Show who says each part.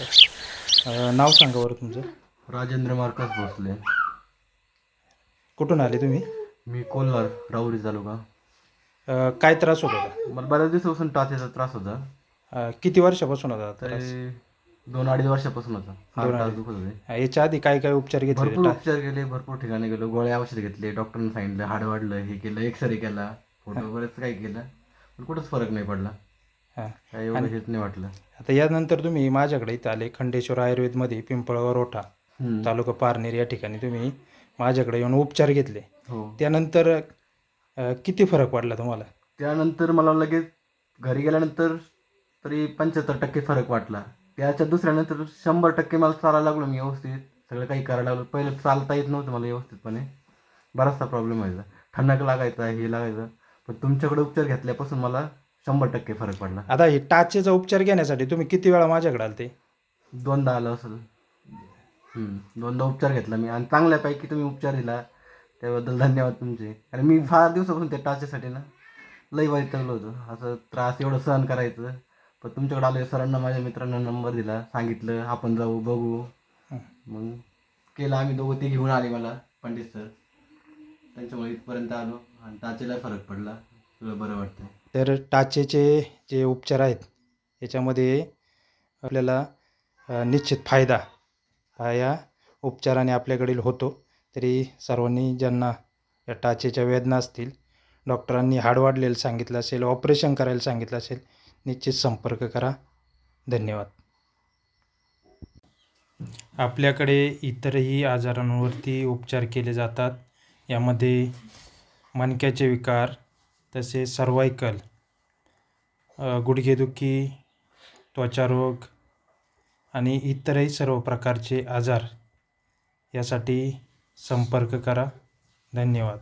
Speaker 1: अ, नाव सांगा बरं तुमचं.
Speaker 2: राजेंद्र मार्कस भोसले.
Speaker 1: कुठून आले तुम्ही?
Speaker 2: मी कोल्हार राहुरी तालुका.
Speaker 1: अ, काय त्रास होत होता?
Speaker 2: मला बऱ्याच दिवसापासून टाचेचा त्रास होता.
Speaker 1: अ, किती वर्षापासून होता त्रास?
Speaker 2: दोन अडीच वर्षापासून होता. दुखत होते.
Speaker 1: अ, याच्या आधी काय काय उपचार घेतले
Speaker 2: भरपूर? उपचार केले भरपूर ठिकाणी गेलो गोळ्या औषध घेतले डॉक्टरने सांगितलं हाड वाढलं हे केलं एक्सरे केला फोटो बरेच काही केलं पण कुठंच फरक नाही पडला. काय एवढं हेच नाही वाटलं.
Speaker 1: आता यानंतर तुम्ही माझ्याकडे इथं आले खंडेश्वर आयुर्वेदमध्ये पिंपळगाव रोठा
Speaker 2: हम्म.
Speaker 1: तालुका पारनेर या ठिकाणी तुम्ही माझ्याकडे येऊन उपचार घेतले.
Speaker 2: हो.
Speaker 1: त्यानंतर अ, किती फरक पडला तुम्हाला?
Speaker 2: त्यानंतर मला लगेच घरी गेल्यानंतर तरी पंच्याहत्तर टक्के फरक वाटला. त्याच्या दुसऱ्यानंतर शंभर टक्के मला चालायला लागलो मी व्यवस्थित. सगळं काही करायला लागलो. पहिलं चालता येत नव्हतं मला व्यवस्थितपणे. बराचसा प्रॉब्लेम व्हायचा. ठणक लागायचा हे लागायचं. पण तुमच्याकडे उपचार घेतल्यापासून मला शंभर टक्के फरक पडला
Speaker 1: आता हे टाचेचा उपचार घेण्यासाठी तुम्ही किती वेळा माझ्याकडे आलते?
Speaker 2: दोनदा आलं असेल. हम्म, दोनदा उपचार घेतला मी. आणि चांगल्यापैकी तुम्ही उपचार दिला त्याबद्दल धन्यवाद तुमचे. आणि मी फार दिवसापासून त्या टाचेसाठी ना लई वाईट चांगलं होतं. असं त्रास एवढं सहन करायचं. पण तुमच्याकडे आलो सरांना माझ्या मित्रांना नंबर दिला सांगितलं आपण जाऊ बघू. मग केलं आम्ही दोघं ते घेऊन आले मला पंडित सर. त्यांच्यामुळे इथपर्यंत आलो. आणि टाचेला फरक पडला. बरं वाटतं
Speaker 1: तर टाचेचे जे उपचार आहेत याच्यामध्ये आपल्याला निश्चित फायदा हा या उपचाराने आपल्याकडील होतो. तरी सर्वांनी ज्यांना या टाचेच्या वेदना असतील डॉक्टरांनी हाड वाढलेलं सांगितलं असेल ऑपरेशन करायला सांगितलं असेल निश्चित संपर्क करा. धन्यवाद. आपल्याकडे इतरही आजारांवरती उपचार केले जातात. यामध्ये मणक्याचे विकार तसेच सर्वायकल गुडघेदुखी त्वचारोग आणि इतरही सर्व प्रकारचे आजार यासाठी संपर्क करा. धन्यवाद.